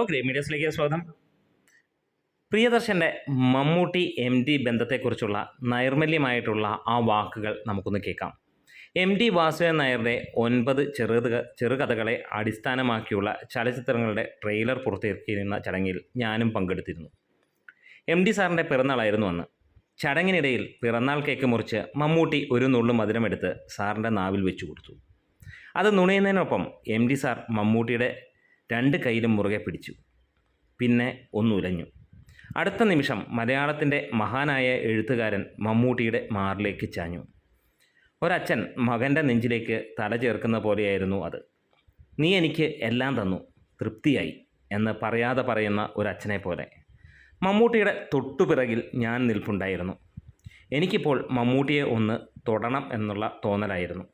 Okay മീഡിയസിലേക്ക് സ്വാഗതം. പ്രിയദർശന്റെ മമ്മൂട്ടി എം ഡി ബന്ധത്തെക്കുറിച്ചുള്ള നൈർമല്യമായിട്ടുള്ള ആ വാക്കുകൾ നമുക്കൊന്ന് കേൾക്കാം. എം ഡി വാസുദേവൻ നായരുടെ ഒൻപത് ചെറുത ചെറുകഥകളെ അടിസ്ഥാനമാക്കിയുള്ള ചലച്ചിത്രങ്ങളുടെ ട്രെയിലർ പുറത്തിറക്കിയിരുന്ന ചടങ്ങിൽ ഞാനും പങ്കെടുത്തിരുന്നു. എം ഡി സാറിന്റെ പിറന്നാളായിരുന്നു അന്ന്. ചടങ്ങിനിടയിൽ പിറന്നാൾ കേക്ക് മുറിച്ച് മമ്മൂട്ടി ഒരു നുള്ളു മധുരമെടുത്ത് സാറിന്റെ നാവിൽ വെച്ചു കൊടുത്തു അത് നുണയുന്നതിനൊപ്പം എം ഡി സാർ മമ്മൂട്ടിയുടെ രണ്ട് കൈയിലും മുറുകെ പിടിച്ചു. പിന്നെ ഒന്നുലഞ്ഞു അടുത്ത നിമിഷം മലയാളത്തിന്റെ മഹാനായ എഴുത്തുകാരൻ മമ്മൂട്ടിയുടെ മാറിലേക്ക് ചാഞ്ഞു. ഒരച്ഛൻ മകന്റെ നെഞ്ചിലേക്ക് തല ചേർക്കുന്ന പോലെയായിരുന്നു അത്. നീ എനിക്ക് എല്ലാം തന്നു. തൃപ്തിയായി എന്ന് പറയാതെ പറയുന്ന ഒരച്ഛനെ പോലെ. മമ്മൂട്ടിയുടെ തൊട്ടുപിറകിൽ ഞാൻ നിൽപ്പുണ്ടായിരുന്നു. എനിക്കിപ്പോൾ മമ്മൂട്ടിയെ ഒന്ന് തൊടണം എന്നുള്ള തോന്നലായിരുന്നു.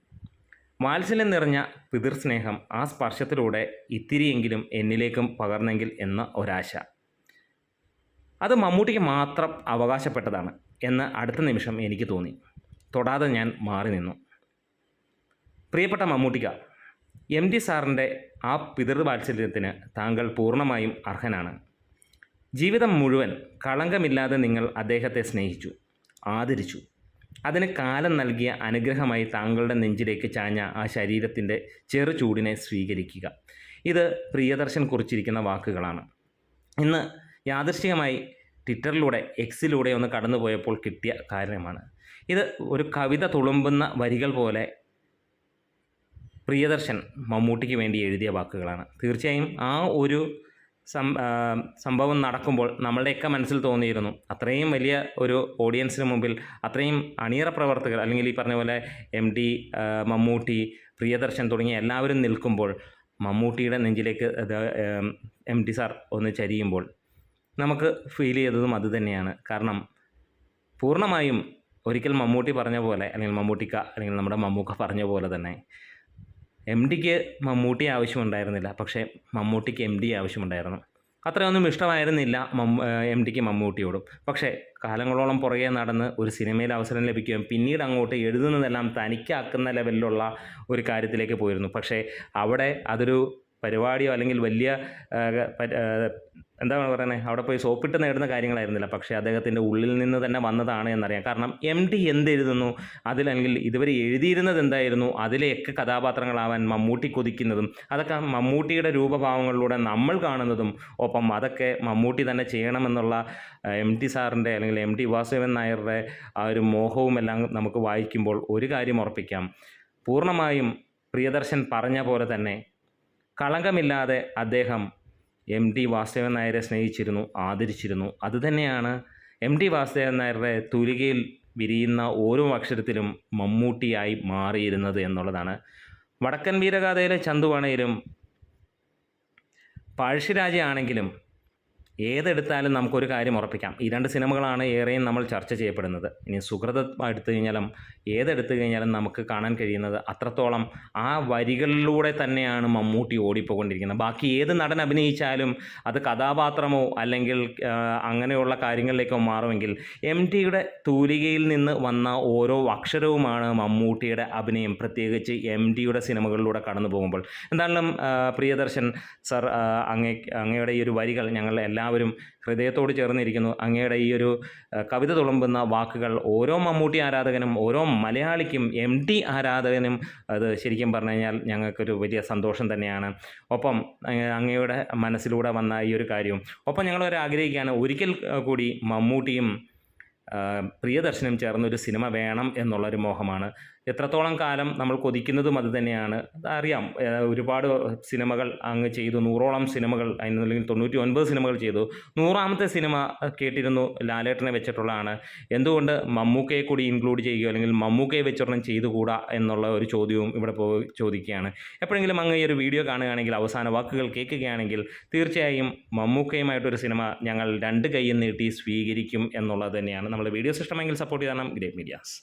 വാത്സല്യം നിറഞ്ഞ പിതൃസ്നേഹം ആ സ്പർശത്തിലൂടെ ഇത്തിരിയെങ്കിലും എന്നിലേക്കും പകർന്നെങ്കിൽ എന്ന ഒരാശ. അത് മമ്മൂട്ടിക്ക് മാത്രം അവകാശപ്പെട്ടതാണ് എന്ന് അടുത്ത നിമിഷം എനിക്ക് തോന്നി. തൊടാതെ ഞാൻ മാറി നിന്നു. പ്രിയപ്പെട്ട മമ്മൂട്ടിക്ക എം ഡി സാറിന്റെ ആ പിതൃവാത്സല്യത്തിന് താങ്കൾ പൂർണമായും അർഹനാണ്. ജീവിതം മുഴുവൻ കളങ്കമില്ലാതെ നിങ്ങൾ അദ്ദേഹത്തെ സ്നേഹിച്ചു ആദരിച്ചു. അതിന് കാലം നൽകിയ അനുഗ്രഹമായി താങ്കളുടെ നെഞ്ചിലേക്ക് ചാഞ്ഞ ആ ശരീരത്തിന്റെ ചെറു ചൂടിനെ സ്വീകരിക്കുക. ഇത് പ്രിയദർശൻ കുറിച്ചിരിക്കുന്ന വാക്കുകളാണ്. ഇന്ന് യാദൃശ്ചികമായി ട്വിറ്ററിലൂടെ എക്സിലൂടെ ഒന്ന് കടന്നുപോയപ്പോൾ കിട്ടിയ കാര്യമാണ് ഇത് ഒരു കവിത തുളുമ്പുന്ന വരികൾ പോലെ പ്രിയദർശൻ മമ്മൂട്ടിക്ക് വേണ്ടി എഴുതിയ വാക്കുകളാണ്. തീർച്ചയായും ആ ഒരു സംഭവം നടക്കുമ്പോൾ നമ്മളുടെയൊക്കെ മനസ്സിൽ തോന്നിയിരുന്നു. അത്രയും വലിയ ഒരു ഓഡിയൻസിന് മുമ്പിൽ അത്രയും അണിയറ പ്രവർത്തകർ അല്ലെങ്കിൽ ഈ പറഞ്ഞ പോലെ എം ഡി മമ്മൂട്ടി പ്രിയദർശൻ തുടങ്ങിയ എല്ലാവരും നിൽക്കുമ്പോൾ മമ്മൂട്ടിയുടെ നെഞ്ചിലേക്ക് എം ഡി സാർ ഒന്ന് ചരിയുമ്പോൾ നമുക്ക് ഫീൽ ചെയ്തതും അതുതന്നെയാണ് കാരണം പൂർണമായും ഒരിക്കൽ മമ്മൂട്ടി പറഞ്ഞ പോലെ അല്ലെങ്കിൽ മമ്മൂട്ടിക്ക അല്ലെങ്കിൽ നമ്മുടെ മമ്മൂക്ക പറഞ്ഞ പോലെ തന്നെ എം ഡിക്ക് മമ്മൂട്ടി ആവശ്യമുണ്ടായിരുന്നില്ല. പക്ഷേ മമ്മൂട്ടിക്ക് എം ഡി ആവശ്യമുണ്ടായിരുന്നു. അത്രയൊന്നും ഇഷ്ടമായിരുന്നില്ല മമ്മ എം ഡിക്ക് മമ്മൂട്ടിയോടും. പക്ഷേ കാലങ്ങളോളം പുറകെ നടന്ന് ഒരു സിനിമയിൽ അവസരം ലഭിക്കുകയും പിന്നീട് അങ്ങോട്ട് എഴുതുന്നതെല്ലാം തനിക്കാക്കുന്ന ലെവലിലുള്ള ഒരു കാര്യത്തിലേക്ക് പോയിരുന്നു. പക്ഷേ അവിടെ അതൊരു പരിപാടിയോ അല്ലെങ്കിൽ വലിയ എന്താണ് പറയുന്നത് അവിടെ പോയി സോപ്പിട്ട് നേടുന്ന കാര്യങ്ങളായിരുന്നില്ല. പക്ഷേ അദ്ദേഹത്തിന്റെ ഉള്ളിൽ നിന്ന് തന്നെ വന്നതാണ് എന്നറിയാം. കാരണം എം ഡി എന്തെഴുതുന്നു? അതിലല്ലെങ്കിൽ ഇതുവരെ എഴുതിയിരുന്നത് എന്തായിരുന്നു? അതിലെയൊക്കെ കഥാപാത്രങ്ങളാവാൻ മമ്മൂട്ടി കൊതിക്കുന്നതും അതൊക്കെ മമ്മൂട്ടിയുടെ രൂപഭാവങ്ങളിലൂടെ നമ്മൾ കാണുന്നതും ഒപ്പം അതൊക്കെ മമ്മൂട്ടി തന്നെ ചെയ്യണമെന്നുള്ള എം ടി സാറിന്റെ അല്ലെങ്കിൽ എം ടി വാസുദേവൻ നായരുടെ ആ ഒരു മോഹവും എല്ലാം നമുക്ക് വായിക്കുമ്പോൾ ഒരു കാര്യം ഉറപ്പിക്കാം. പൂർണമായും പ്രിയദർശൻ പറഞ്ഞ പോലെ തന്നെ കളങ്കമില്ലാതെ അദ്ദേഹം എം ടി വാസുദേവൻ നായരെ സ്നേഹിച്ചിരുന്നു ആദരിച്ചിരുന്നു. അതുതന്നെയാണ് എം ടി വാസുദേവൻ നായരുടെ തുലികയിൽ വിരിയുന്ന ഓരോ അക്ഷരത്തിലും മമ്മൂട്ടിയായി മാറിയിരുന്നത് എന്നുള്ളതാണ്. വടക്കൻ വീരഗാഥയിലെ ചന്തുവാണേലും പഴശ്ശിരാജയാണെങ്കിലും ഏതെടുത്താലും നമുക്കൊരു കാര്യം ഉറപ്പിക്കാം. ഈ രണ്ട് സിനിമകളാണ് ഏറെയും നമ്മൾ ചർച്ച ചെയ്യപ്പെടുന്നത്. ഇനി സുഹൃത എടുത്തു കഴിഞ്ഞാലും ഏതെടുത്തു കഴിഞ്ഞാലും നമുക്ക് കാണാൻ കഴിയുന്നത് അത്രത്തോളം ആ വരികളിലൂടെ തന്നെയാണ് മമ്മൂട്ടി ഓടിപ്പോയിക്കൊണ്ടിരിക്കുന്നത്. ബാക്കി ഏത് നടൻ അഭിനയിച്ചാലും അത് കഥാപാത്രമോ അല്ലെങ്കിൽ അങ്ങനെയുള്ള കാര്യങ്ങളിലേക്കോ മാറുമെങ്കിൽ എം ടിയുടെ തൂലികയിൽ നിന്ന് വന്ന ഓരോ അക്ഷരവുമാണ് മമ്മൂട്ടിയുടെ അഭിനയം. പ്രത്യേകിച്ച് എം ടിയുടെ സിനിമകളിലൂടെ കടന്നു പോകുമ്പോൾ എന്തായാലും പ്രിയദർശൻ സർ അങ്ങ അങ്ങേ അങ്ങയുടെ ഈ ഒരു വരികൾ ഞങ്ങൾ എല്ലാവരും ഹൃദയത്തോട് ചേർന്നിരിക്കുന്നു. അങ്ങയുടെ ഈ ഒരു കവിത തുളുമ്പുന്ന വാക്കുകൾ ഓരോ മമ്മൂട്ടി ആരാധകനും ഓരോ മലയാളിക്കും എം ടി ആരാധകനും അത് ശരിക്കും പറഞ്ഞു കഴിഞ്ഞാൽ ഞങ്ങൾക്കൊരു വലിയ സന്തോഷം തന്നെയാണ്. ഒപ്പം അങ്ങ- അങ്ങയുടെ മനസ്സിലൂടെ വന്ന ഈ ഒരു കാര്യവും. ഒപ്പം ഞങ്ങളൊരു ആഗ്രഹിക്കുകയാണ് ഒരിക്കൽ കൂടി മമ്മൂട്ടിയും പ്രിയദർശനും ചേർന്നൊരു സിനിമ വേണം എന്നുള്ളൊരു മോഹമാണ്. എത്രത്തോളം കാലം നമ്മൾ കൊതിക്കുന്നതും അത് തന്നെയാണ്. അറിയാം ഒരുപാട് സിനിമകൾ അങ്ങ് ചെയ്തു നൂറോളം സിനിമകൾ അതിന് അല്ലെങ്കിൽ തൊണ്ണൂറ്റി ഒൻപത് സിനിമകൾ ചെയ്തു. നൂറാമത്തെ സിനിമ കേട്ടിരുന്നു ലാലേട്ടനെ വെച്ചിട്ടുള്ളതാണ്. എന്തുകൊണ്ട് മമ്മൂക്കയെ കൂടി ഇൻക്ലൂഡ് ചെയ്യുകയോ അല്ലെങ്കിൽ മമ്മൂക്കയെ വെച്ചൊരെണ്ണം ചെയ്തുകൂടാ എന്നുള്ള ഒരു ചോദ്യവും ഇവിടെ പോയി ചോദിക്കുകയാണ്. എപ്പോഴെങ്കിലും അങ്ങ് ഈ ഒരു വീഡിയോ കാണുകയാണെങ്കിൽ അവസാന വാക്കുകൾ കേൾക്കുകയാണെങ്കിൽ തീർച്ചയായും മമ്മൂക്കയുമായിട്ടൊരു സിനിമ ഞങ്ങൾ രണ്ട് കൈയും നീട്ടി സ്വീകരിക്കും എന്നുള്ളത് തന്നെയാണ്. നമ്മുടെ വീഡിയോസ് ഇഷ്ടമെങ്കിൽ സപ്പോർട്ട് ചെയ്യണം ഗ്രേറ്റ് മീഡിയാസ്.